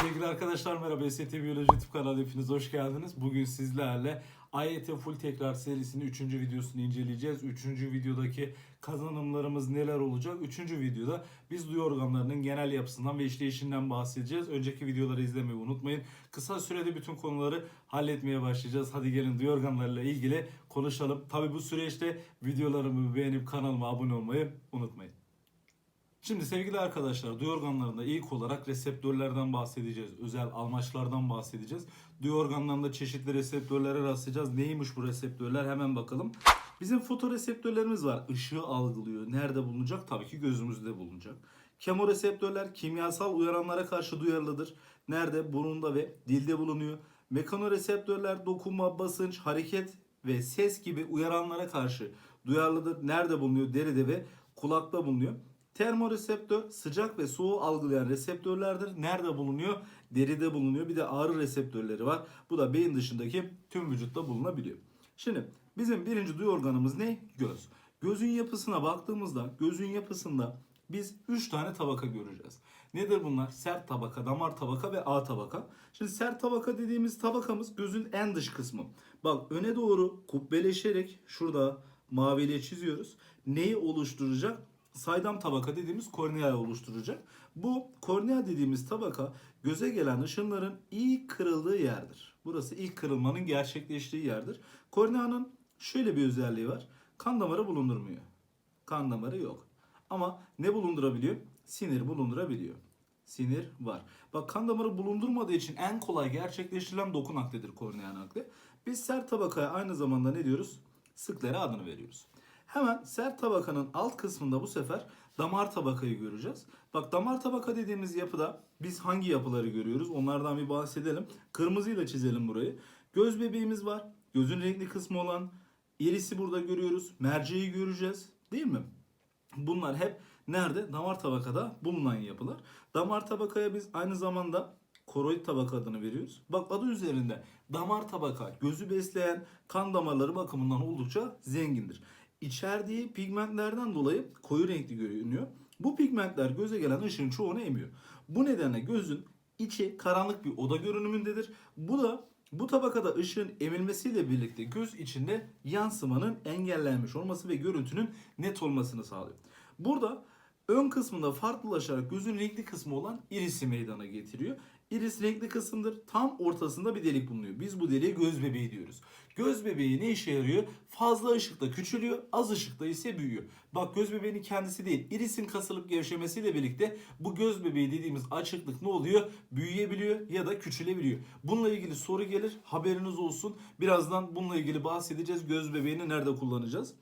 Sevgili arkadaşlar merhaba ST Biyoloji YouTube kanalı hepiniz hoş geldiniz. Bugün sizlerle AYT Full Tekrar serisinin 3. videosunu inceleyeceğiz. 3. videodaki kazanımlarımız neler olacak? 3. videoda biz duyu organlarının genel yapısından ve işleyişinden bahsedeceğiz. Önceki videoları izlemeyi unutmayın. Kısa sürede bütün konuları halletmeye başlayacağız. Hadi gelin duyu organlarıyla ilgili konuşalım. Tabi bu süreçte videolarımı beğenip kanalıma abone olmayı unutmayın. Şimdi sevgili arkadaşlar duyu organlarında ilk olarak reseptörlerden bahsedeceğiz. Özel almaçlardan bahsedeceğiz. Duyu organlarında çeşitli reseptörlere rastlayacağız. Neymiş bu reseptörler hemen bakalım. Bizim fotoreseptörlerimiz var. Işığı algılıyor. Nerede bulunacak? Tabii ki gözümüzde bulunacak. Kemoreseptörler kimyasal uyaranlara karşı duyarlıdır. Nerede? Burunda ve dilde bulunuyor. Mekanoreseptörler dokunma, basınç, hareket ve ses gibi uyaranlara karşı duyarlıdır. Nerede bulunuyor? Deride ve kulakta bulunuyor. Termoreseptör sıcak ve soğuğu algılayan reseptörlerdir. Nerede bulunuyor? Deride bulunuyor. Bir de ağrı reseptörleri var. Bu da beyin dışındaki tüm vücutta bulunabiliyor. Şimdi bizim birinci duyu organımız ne? Göz. Gözün yapısına baktığımızda gözün yapısında biz 3 tane tabaka göreceğiz. Nedir bunlar? Sert tabaka, damar tabaka ve A tabaka. Şimdi sert tabaka dediğimiz tabakamız gözün en dış kısmı. Bak öne doğru kubbeleşerek şurada maviyle çiziyoruz. Neyi oluşturacak? Saydam tabaka dediğimiz kornea oluşturacak. Bu kornea dediğimiz tabaka göze gelen ışınların ilk kırıldığı yerdir. Burası ilk kırılmanın gerçekleştiği yerdir. Korneanın şöyle bir özelliği var. Kan damarı bulundurmuyor. Kan damarı yok. Ama ne bulundurabiliyor? Sinir bulundurabiliyor. Sinir var. Bak kan damarı bulundurmadığı için en kolay gerçekleştirilen doku naklidir kornea nakli. Biz sert tabakaya aynı zamanda ne diyoruz? Sıklere adını veriyoruz. Hemen sert tabakanın alt kısmında bu sefer damar tabakayı göreceğiz. Bak damar tabaka dediğimiz yapıda biz hangi yapıları görüyoruz? Onlardan bir bahsedelim. Kırmızıyla çizelim burayı. Göz bebeğimiz var. Gözün renkli kısmı olan irisi burada görüyoruz. Merceği göreceğiz. Değil mi? Bunlar hep nerede? Damar tabakada bulunan yapılar. Damar tabakaya biz aynı zamanda koroid tabaka adını veriyoruz. Bak adı üzerinde damar tabaka gözü besleyen kan damarları bakımından oldukça zengindir. İçerdiği pigmentlerden dolayı koyu renkli görünüyor. Bu pigmentler göze gelen ışığın çoğunu emiyor. Bu nedenle gözün içi karanlık bir oda görünümündedir. Bu da bu tabakada ışığın emilmesiyle birlikte göz içinde yansımanın engellenmiş olması ve görüntünün net olmasını sağlıyor. Burada ön kısmında farklılaşarak gözün renkli kısmı olan irisi meydana getiriyor. Iris renkli kısımdır. Tam ortasında bir delik bulunuyor. Biz bu deliğe göz bebeği diyoruz. Göz bebeği ne işe yarıyor? Fazla ışıkta küçülüyor, az ışıkta ise büyüyor. Bak göz bebeğinin kendisi değil, irisin kasılıp gevşemesiyle birlikte bu göz bebeği dediğimiz açıklık ne oluyor? Büyüyebiliyor ya da küçülebiliyor. Bununla ilgili soru gelir, haberiniz olsun. Birazdan bununla ilgili bahsedeceğiz. Göz bebeğini nerede kullanacağız?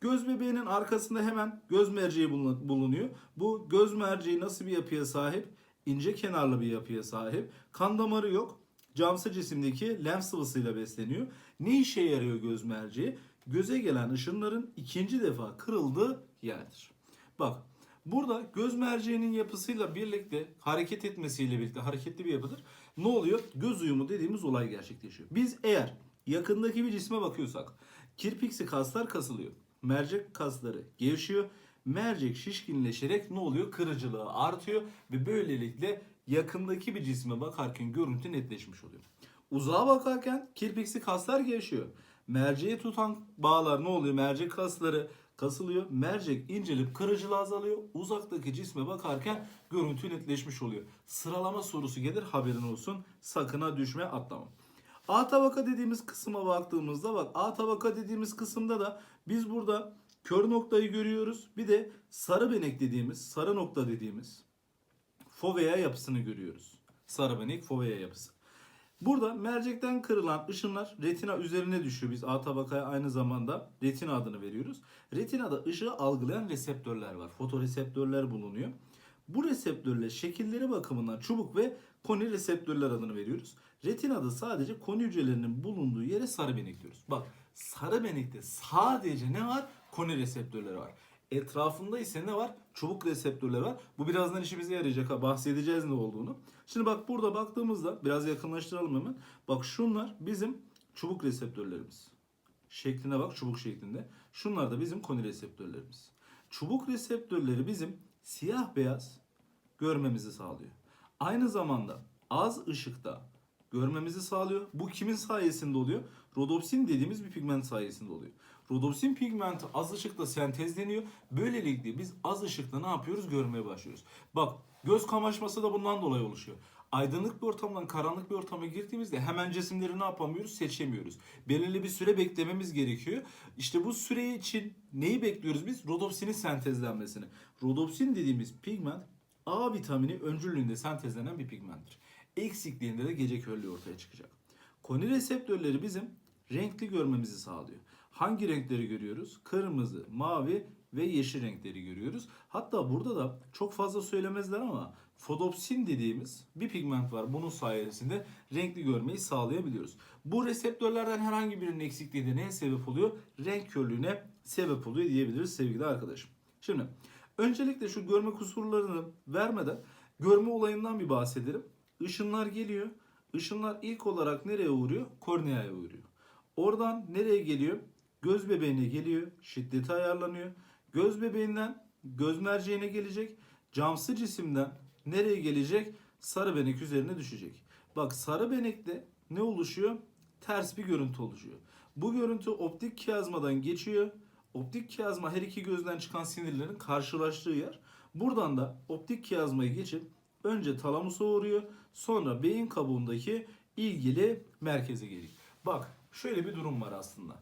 Göz bebeğinin arkasında hemen göz merceği bulunuyor. Bu göz merceği nasıl bir yapıya sahip? İnce kenarlı bir yapıya sahip. Kan damarı yok. Camsı cisimdeki lenf sıvısıyla besleniyor. Ne işe yarıyor göz merceği? Göze gelen ışınların ikinci defa kırıldığı yerdir. Bak burada göz merceğinin yapısıyla birlikte hareket etmesiyle birlikte hareketli bir yapıdır. Ne oluyor? Göz uyumu dediğimiz olay gerçekleşiyor. Biz eğer yakındaki bir cisme bakıyorsak kirpiksi kaslar kasılıyor. Mercek kasları gevşiyor mercek şişkinleşerek ne oluyor? Kırıcılığı artıyor ve böylelikle yakındaki bir cisme bakarken görüntü netleşmiş oluyor. Uzağa bakarken kirpiksi kaslar gevşiyor. Merceği tutan bağlar ne oluyor? Mercek kasları kasılıyor. Mercek incelip kırıcılığı azalıyor. Uzaktaki cisme bakarken görüntü netleşmiş oluyor. Sıralama sorusu gelir haberin olsun. Sakına düşme atlama. A tabaka dediğimiz kısma baktığımızda bak A tabaka dediğimiz kısımda da biz burada kör noktayı görüyoruz. Bir de sarı benek dediğimiz, sarı nokta dediğimiz fovea yapısını görüyoruz. Sarı benek fovea yapısı. Burada mercekten kırılan ışınlar retina üzerine düşüyor. Biz A tabakaya aynı zamanda retina adını veriyoruz. Retinada ışığı algılayan reseptörler var. Fotoreseptörler bulunuyor. Bu reseptörler şekilleri bakımından çubuk ve koni reseptörler adını veriyoruz. Retinada sadece koni hücrelerinin bulunduğu yere sarı benek diyoruz. Bak sarı benekte sadece ne var? Koni reseptörleri var. Etrafında ise ne var? Çubuk reseptörleri var. Bu birazdan işimize yarayacak ha. Bahsedeceğiz ne olduğunu. Şimdi bak burada baktığımızda biraz yakınlaştıralım hemen. Bak şunlar bizim çubuk reseptörlerimiz. Şekline bak çubuk şeklinde. Şunlar da bizim koni reseptörlerimiz. Çubuk reseptörleri bizim siyah beyaz görmemizi sağlıyor. Aynı zamanda az ışıkta görmemizi sağlıyor. Bu kimin sayesinde oluyor? Rodopsin dediğimiz bir pigment sayesinde oluyor. Rodopsin pigmenti az ışıkta sentezleniyor. Böylelikle biz az ışıkta ne yapıyoruz? Görmeye başlıyoruz. Bak göz kamaşması da bundan dolayı oluşuyor. Aydınlık bir ortamdan karanlık bir ortama girdiğimizde hemen cisimleri ne yapamıyoruz? Seçemiyoruz. Belirli bir süre beklememiz gerekiyor. İşte bu süre için neyi bekliyoruz biz? Rodopsinin sentezlenmesini. Rodopsin dediğimiz pigment A vitamini öncülüğünde sentezlenen bir pigmenttir. Eksikliğinde de gece körlüğü ortaya çıkacak. Koni reseptörleri bizim renkli görmemizi sağlıyor. Hangi renkleri görüyoruz? Kırmızı, mavi ve yeşil renkleri görüyoruz. Hatta burada da çok fazla söylemezler ama fotopsin dediğimiz bir pigment var. Bunun sayesinde renkli görmeyi sağlayabiliyoruz. Bu reseptörlerden herhangi birinin eksikliği de neye sebep oluyor? Renk körlüğüne sebep oluyor diyebiliriz sevgili arkadaşım. Şimdi öncelikle şu görme kusurlarını vermeden görme olayından bir bahsedelim. Işınlar geliyor. Işınlar ilk olarak nereye uğruyor? Korneaya uğruyor. Oradan nereye geliyor? Göz bebeğine geliyor. Şiddeti ayarlanıyor. Göz bebeğinden göz merceğine gelecek. Camsı cisimden nereye gelecek? Sarı benek üzerine düşecek. Bak sarı benekte ne oluşuyor? Ters bir görüntü oluşuyor. Bu görüntü optik kiyazmadan geçiyor. Optik kiyazma her iki gözden çıkan sinirlerin karşılaştığı yer. Buradan da optik kiyazmayı geçip önce talamusa uğruyor. Sonra beyin kabuğundaki ilgili merkeze geliyor. Bak şöyle bir durum var aslında.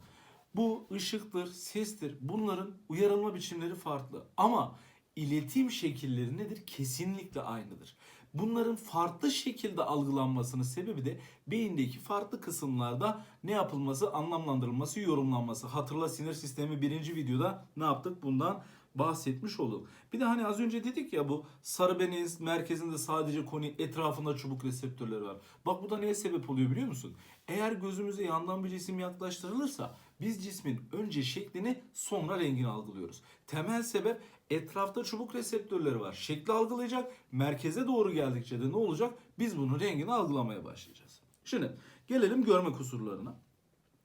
Bu ışıktır, sestir. Bunların uyarılma biçimleri farklı. Ama iletim şekilleri nedir? Kesinlikle aynıdır. Bunların farklı şekilde algılanmasının sebebi de beyindeki farklı kısımlarda ne yapılması, anlamlandırılması, yorumlanması. Hatırla sinir sistemi birinci videoda ne yaptık? Bundan bahsetmiş olduk. Bir de hani az önce dedik ya bu sarı beneğin merkezinde sadece koni etrafında çubuk reseptörleri var. Bak bu da neye sebep oluyor biliyor musun? Eğer gözümüze yandan bir cisim yaklaştırılırsa biz cismin önce şeklini sonra rengini algılıyoruz. Temel sebep etrafta çubuk reseptörleri var. Şekli algılayacak. Merkeze doğru geldikçe de ne olacak? Biz bunun rengini algılamaya başlayacağız. Şimdi gelelim görme kusurlarına.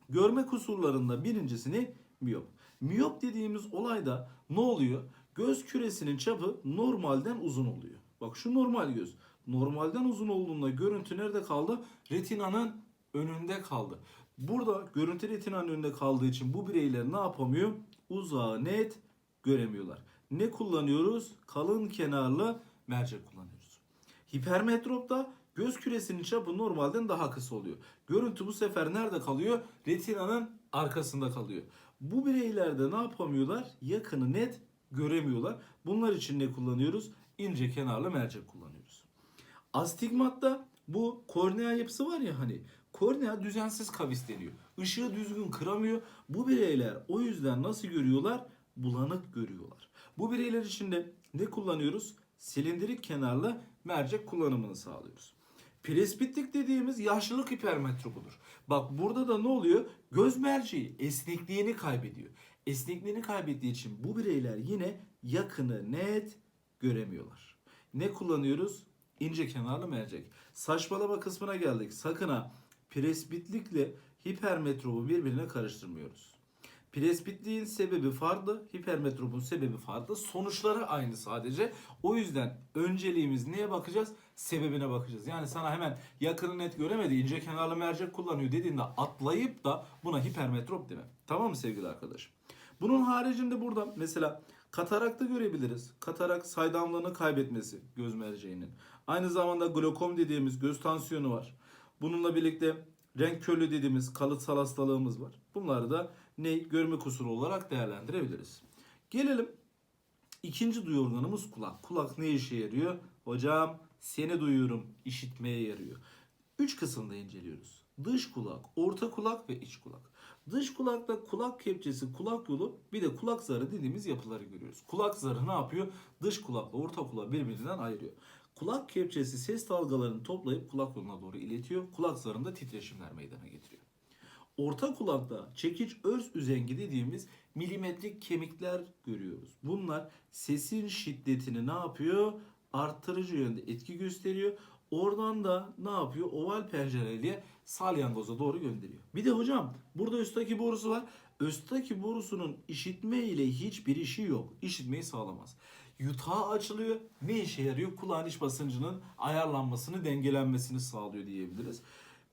Görme kusurlarında birincisini miyop. Miyop dediğimiz olayda ne oluyor? Göz küresinin çapı normalden uzun oluyor. Bak şu normal göz. Normalden uzun olduğunda görüntü nerede kaldı? Retinanın önünde kaldı. Burada görüntü retinanın önünde kaldığı için bu bireyler ne yapamıyor? Uzağı net göremiyorlar. Ne kullanıyoruz? Kalın kenarlı mercek kullanıyoruz. Hipermetropta göz küresinin çapı normalden daha kısa oluyor. Görüntü bu sefer nerede kalıyor? Retinanın arkasında kalıyor. Bu bireylerde ne yapamıyorlar? Yakını net göremiyorlar. Bunlar için ne kullanıyoruz? İnce kenarlı mercek kullanıyoruz. Astigmatta bu kornea yapısı var ya hani kornea düzensiz kavisleniyor. Işığı düzgün kıramıyor. Bu bireyler o yüzden nasıl görüyorlar? Bulanık görüyorlar. Bu bireyler için de ne kullanıyoruz? Silindirik kenarlı mercek kullanımını sağlıyoruz. Presbitlik dediğimiz yaşlılık hipermetropudur. Bak burada da ne oluyor? Göz merceği esnekliğini kaybediyor. Esnekliğini kaybettiği için bu bireyler yine yakını net göremiyorlar. Ne kullanıyoruz? İnce kenarlı mercek. Saçmalama kısmına geldik. Sakın ha presbitlikle hipermetropu birbirine karıştırmıyoruz. Presbitliğin sebebi farklı, hipermetropun sebebi farklı. Sonuçları aynı sadece. O yüzden önceliğimiz neye bakacağız? Sebebine bakacağız. Yani sana hemen yakını net göremedi, ince kenarlı mercek kullanıyor dediğinde atlayıp da buna hipermetrop deme. Tamam mı sevgili arkadaşım? Bunun haricinde burada mesela katarakta görebiliriz. Katarak saydamlığını kaybetmesi göz merceğinin. Aynı zamanda glokom dediğimiz göz tansiyonu var. Bununla birlikte renk körlüğü dediğimiz kalıtsal hastalığımız var. Bunları da ne görme kusuru olarak değerlendirebiliriz. Gelelim ikinci duyu organımız kulak. Kulak ne işe yarıyor? Hocam seni duyuyorum işitmeye yarıyor. Üç kısımda inceliyoruz. Dış kulak, orta kulak ve iç kulak. Dış kulakta kulak kepçesi, kulak yolu bir de kulak zarı dediğimiz yapıları görüyoruz. Kulak zarı ne yapıyor? Dış kulakla orta kulağı birbirinden ayırıyor. Kulak kepçesi ses dalgalarını toplayıp kulak yoluna doğru iletiyor. Kulak zarında titreşimler meydana getiriyor. Orta kulakta çekiç öz üzengi dediğimiz milimetrik kemikler görüyoruz. Bunlar sesin şiddetini ne yapıyor? Arttırıcı yönde etki gösteriyor. Oradan da ne yapıyor? Oval pencereliğe salyangoza doğru gönderiyor. Bir de hocam burada üstteki borusu var. Üstteki borusunun işitme ile hiçbir işi yok. İşitmeyi sağlamaz. yutağı açılıyor. Ne işe yarıyor? Kulağın iç basıncının ayarlanmasını, dengelenmesini sağlıyor diyebiliriz.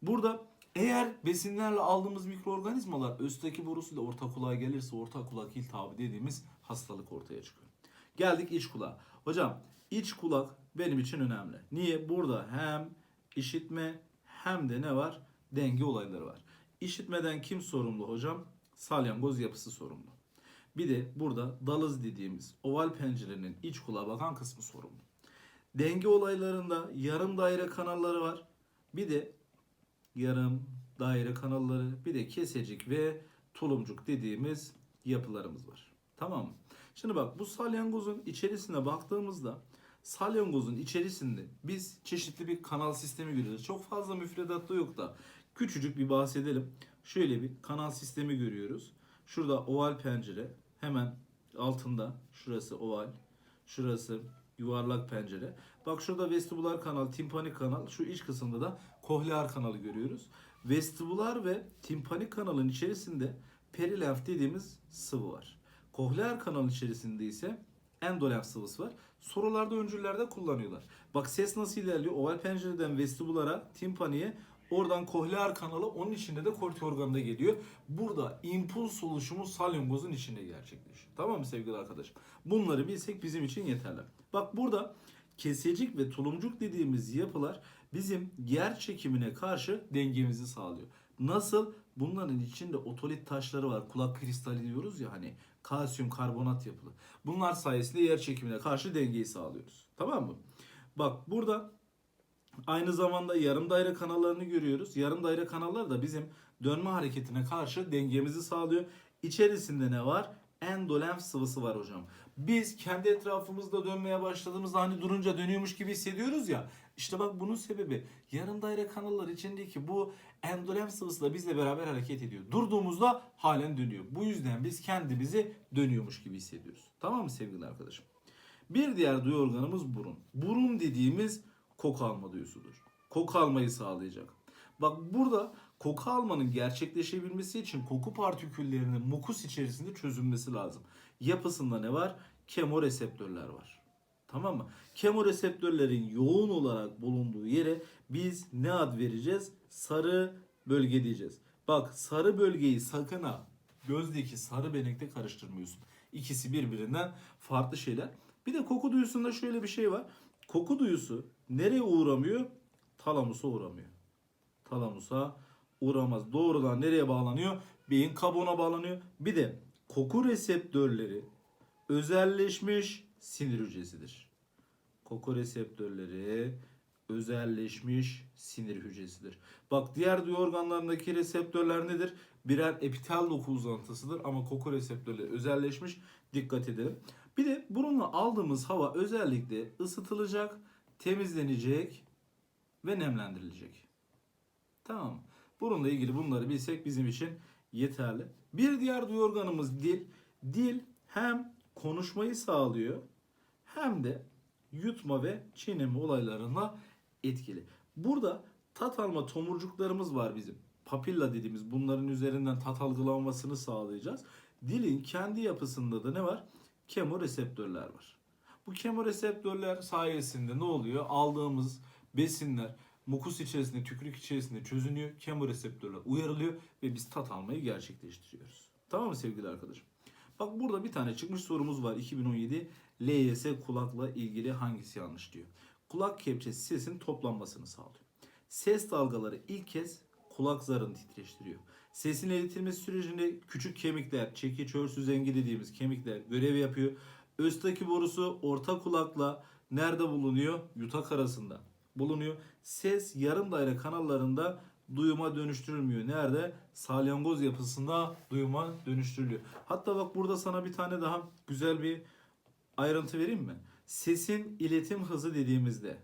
Burada eğer besinlerle aldığımız mikroorganizmalar östaki borusuyla orta kulağa gelirse orta kulak iltihabı dediğimiz hastalık ortaya çıkıyor. Geldik iç kulağa. Hocam iç kulak benim için önemli. Niye? Burada hem işitme hem de ne var? Denge olayları var. İşitmeden kim sorumlu hocam? Salyangoz yapısı sorumlu. Bir de burada dalız dediğimiz oval pencerenin iç kulağa bakan kısmı sorumlu. Denge olaylarında yarım daire kanalları var. Bir de yarım daire kanalları, bir de kesecik ve tulumcuk dediğimiz yapılarımız var. Tamam mı? Şimdi bak bu salyangozun içerisine baktığımızda salyangozun içerisinde biz çeşitli bir kanal sistemi görüyoruz. Çok fazla müfredatta yok da küçücük bir bahsedelim. Şöyle bir kanal sistemi görüyoruz. Şurada oval pencere hemen altında şurası oval, şurası yuvarlak pencere. Bak şurada vestibular kanal, timpanik kanal, şu iç kısımda da kohlear kanalı görüyoruz. Vestibular ve timpanik kanalın içerisinde perilenf dediğimiz sıvı var. Kohlear kanalın içerisinde ise endolenf sıvısı var. Sorularda öncüllerde kullanıyorlar. Bak ses nasıl ilerliyor? Oval pencereden vestibulara, timpaniye, oradan kohlear kanalı onun içinde de korti organında geliyor. Burada impuls oluşumu salyangozun içinde gerçekleşiyor. Tamam mı sevgili arkadaşım? Bunları bilsek bizim için yeterli. Bak burada kesecik ve tulumcuk dediğimiz yapılar bizim yer çekimine karşı dengemizi sağlıyor. Nasıl? Bunların içinde otolit taşları var. Kulak kristali diyoruz ya hani kalsiyum karbonat yapılı. Bunlar sayesinde yer çekimine karşı dengeyi sağlıyoruz. Tamam mı? Bak burada aynı zamanda yarım daire kanallarını görüyoruz. Yarım daire kanallar da bizim dönme hareketine karşı dengemizi sağlıyor. İçerisinde ne var? Endolenf sıvısı var hocam. Biz kendi etrafımızda dönmeye başladığımızda hani durunca dönüyormuş gibi hissediyoruz ya. İşte bak bunun sebebi yarım daire kanallar içindeki bu endolenf sıvısı da bizle beraber hareket ediyor. Durduğumuzda halen dönüyor. Bu yüzden biz kendimizi dönüyormuş gibi hissediyoruz. Tamam mı sevgili arkadaşım? Bir diğer duyu organımız burun. Burun dediğimiz koku alma duyusudur. Koku almayı sağlayacak. Bak burada koku almanın gerçekleşebilmesi için koku partiküllerinin mukus içerisinde çözülmesi lazım. Yapısında ne var? Kemoreseptörler var. Tamam mı? Kemoreseptörlerin yoğun olarak bulunduğu yere biz ne ad vereceğiz? Sarı bölge diyeceğiz. Bak sarı bölgeyi sakın ha gözdeki sarı benekte karıştırmıyorsun. İkisi birbirinden farklı şeyler. Bir de koku duyusunda şöyle bir şey var. Koku duyusu nereye uğramıyor? Talamusa uğramıyor. Talamusa uğramaz. Doğrudan nereye bağlanıyor? Beyin kabuğuna bağlanıyor. Bir de koku reseptörleri özelleşmiş sinir hücresidir. Koku reseptörleri özelleşmiş sinir hücresidir. Bak diğer duyu organlarındaki reseptörler nedir? Birer epitel doku uzantısıdır ama koku reseptörleri özelleşmiş. Dikkat edelim. Bir de bununla aldığımız hava özellikle ısıtılacak, temizlenecek ve nemlendirilecek. Tamam? Bununla ilgili bunları bilsek bizim için yeterli. Bir diğer duyu organımız dil. Dil hem konuşmayı sağlıyor hem de yutma ve çiğneme olaylarına etkili. Burada tat alma tomurcuklarımız var bizim. Papilla dediğimiz bunların üzerinden tat algılanmasını sağlayacağız. Dilin kendi yapısında da ne var? Kemoreseptörler var. Bu kemoreseptörler sayesinde ne oluyor? Aldığımız besinler mukus içerisinde, tükürük içerisinde çözünüyor. Kemoreseptörler uyarılıyor ve biz tat almayı gerçekleştiriyoruz. Tamam mı sevgili arkadaşım? Bak burada bir tane çıkmış sorumuz var 2017 LYS kulakla ilgili hangisi yanlış diyor. Kulak kepçesi sesin toplanmasını sağlıyor. Ses dalgaları ilk kez kulak zarını titreştiriyor. Sesin eritilmesi sürecinde küçük kemikler, çekiç örsüz zengi dediğimiz kemikler görev yapıyor. Östaki borusu orta kulakla nerede bulunuyor? Yutak arasında bulunuyor. Ses yarım daire kanallarında duyuma dönüştürülmüyor. Nerede? Salyangoz yapısında duyuma dönüştürülüyor. Hatta bak burada sana bir tane daha güzel bir ayrıntı vereyim mi? Sesin iletim hızı dediğimizde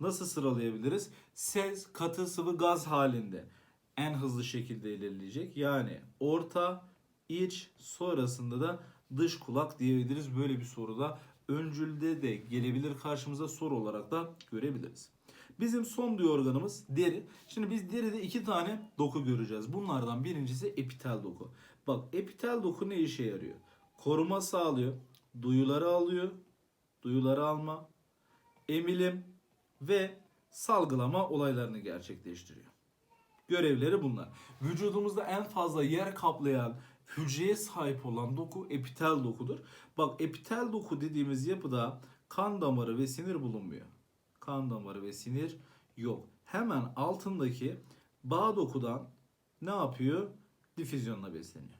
nasıl sıralayabiliriz? Ses katı sıvı gaz halinde en hızlı şekilde ilerleyecek. Yani orta, iç, sonrasında da dış kulak diyebiliriz. Böyle bir soruda öncülde de gelebilir karşımıza soru olarak da görebiliriz. Bizim son duyu organımız deri. Şimdi biz deride iki tane doku göreceğiz. Bunlardan birincisi epitel doku. Bak epitel doku ne işe yarıyor? Koruma sağlıyor. duyuları alıyor, duyuları alma, emilim ve salgılama olaylarını gerçekleştiriyor. Görevleri bunlar. Vücudumuzda en fazla yer kaplayan hücreye sahip olan doku epitel dokudur. Bak epitel doku dediğimiz yapıda kan damarı ve sinir bulunmuyor. Kan damarı ve sinir yok. Hemen altındaki bağ dokudan ne yapıyor? Difüzyonla besleniyor.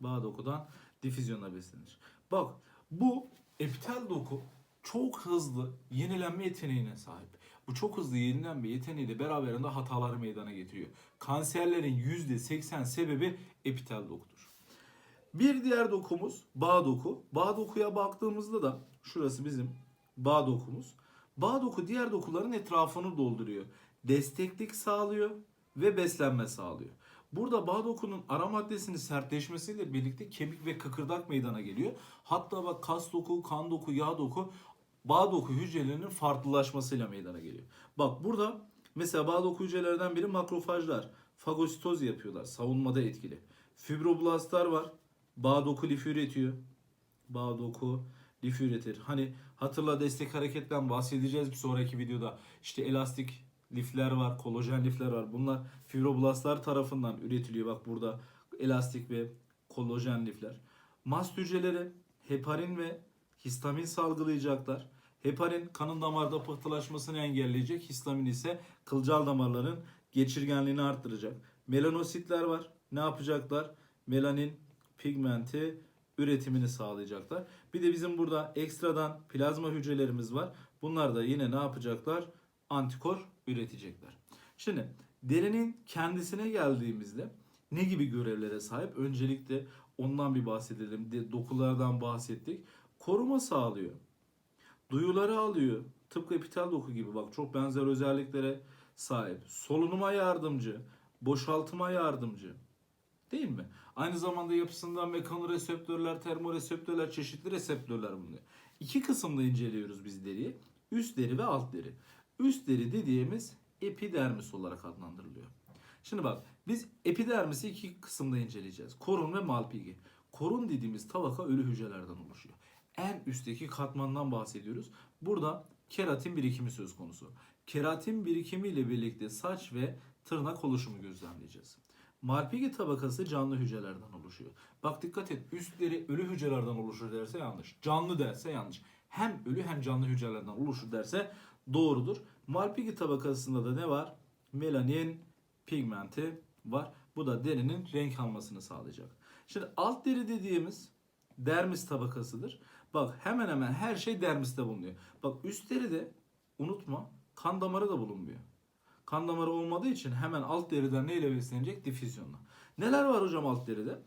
Bağ dokudan difüzyonla beslenir. Bak bu epitel doku çok hızlı yenilenme yeteneğine sahip. Bu çok hızlı yenilenme yeteneği de beraberinde hataları meydana getiriyor. Kanserlerin %80 sebebi epitel dokudur. Bir diğer dokumuz bağ doku. Bağ dokuya baktığımızda da şurası bizim bağ dokumuz. Bağ doku diğer dokuların etrafını dolduruyor. Desteklik sağlıyor ve beslenme sağlıyor. Burada bağ dokunun ara maddesinin sertleşmesiyle birlikte kemik ve kıkırdak meydana geliyor. Hatta bak kas doku, kan doku, yağ doku bağ doku hücrelerinin farklılaşmasıyla meydana geliyor. Bak burada mesela bağ doku hücrelerden biri makrofajlar. Fagositoz yapıyorlar. Savunmada etkili. Fibroblastlar var. Bağ doku lif üretiyor. Bağ doku lif üretir. Hani hatırla destek hareketten bahsedeceğiz bir sonraki videoda. İşte elastik lifler var, kolajen lifler var. Bunlar fibroblastlar tarafından üretiliyor. Bak burada elastik ve kolajen lifler. Mast hücreleri heparin ve histamin salgılayacaklar. Heparin kanın damarda pıhtılaşmasını engelleyecek. Histamin ise kılcal damarların geçirgenliğini arttıracak. Melanositler var. Ne yapacaklar? Melanin pigmenti üretimini sağlayacaklar. Bir de bizim burada ekstradan plazma hücrelerimiz var. Bunlar da yine ne yapacaklar? Antikor üretecekler. Şimdi derinin kendisine geldiğimizde ne gibi görevlere sahip? Öncelikle ondan bir bahsedelim. De, dokulardan bahsettik. Koruma sağlıyor. Duyuları alıyor. Tıpkı epitel doku gibi bak çok benzer özelliklere sahip. Solunuma yardımcı, boşaltıma yardımcı. Değil mi? Aynı zamanda yapısından mekanoreseptörler, termoreseptörler, çeşitli reseptörler bulunuyor. İki kısımda inceliyoruz biz deriyi. Üst deri ve alt deri. Üst deri dediğimiz epidermis olarak adlandırılıyor. Şimdi bak biz epidermisi iki kısımda inceleyeceğiz. Korun ve malpighi. Korun dediğimiz tabaka ölü hücrelerden oluşuyor. En üstteki katmandan bahsediyoruz. Burada keratin birikimi söz konusu. Keratin birikimi ile birlikte saç ve tırnak oluşumu gözlemleyeceğiz. Malpighi tabakası canlı hücrelerden oluşuyor. Bak dikkat et üstleri ölü hücrelerden oluşur derse yanlış. Canlı derse yanlış. Hem ölü hem canlı hücrelerden oluşur derse doğrudur. Malpighi tabakasında da ne var? Melanin pigmenti var. Bu da derinin renk almasını sağlayacak. Şimdi alt deri dediğimiz dermis tabakasıdır. Bak hemen hemen her şey dermiste bulunuyor. Bak üst deride unutma kan damarı da bulunmuyor. Kan damarı olmadığı için hemen alt deriden neyle beslenecek? Difüzyonla. Neler var hocam alt deride?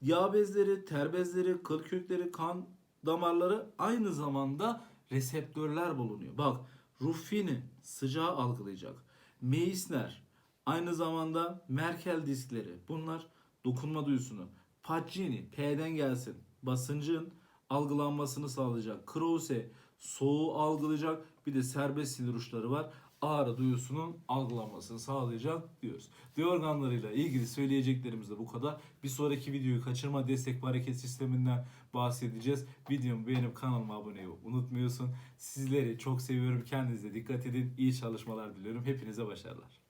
Yağ bezleri, ter bezleri, kıl kökleri, kan damarları aynı zamanda reseptörler bulunuyor. Bak Ruffini sıcağı algılayacak. Meissner aynı zamanda Merkel diskleri bunlar dokunma duyusunu. Pacini P'den gelsin basıncın algılanmasını sağlayacak. Krause soğuğu algılayacak. Bir de serbest sinir uçları var. Ağrı duyusunun algılanmasını sağlayacak diyoruz. Diyor organlarıyla ilgili söyleyeceklerimiz de bu kadar. Bir sonraki videoyu kaçırma destek ve hareket sisteminden bahsedeceğiz. Videomu beğenip kanalıma abone olmayı unutmuyorsun. Sizleri çok seviyorum. Kendinize dikkat edin. İyi çalışmalar diliyorum. Hepinize başarılar.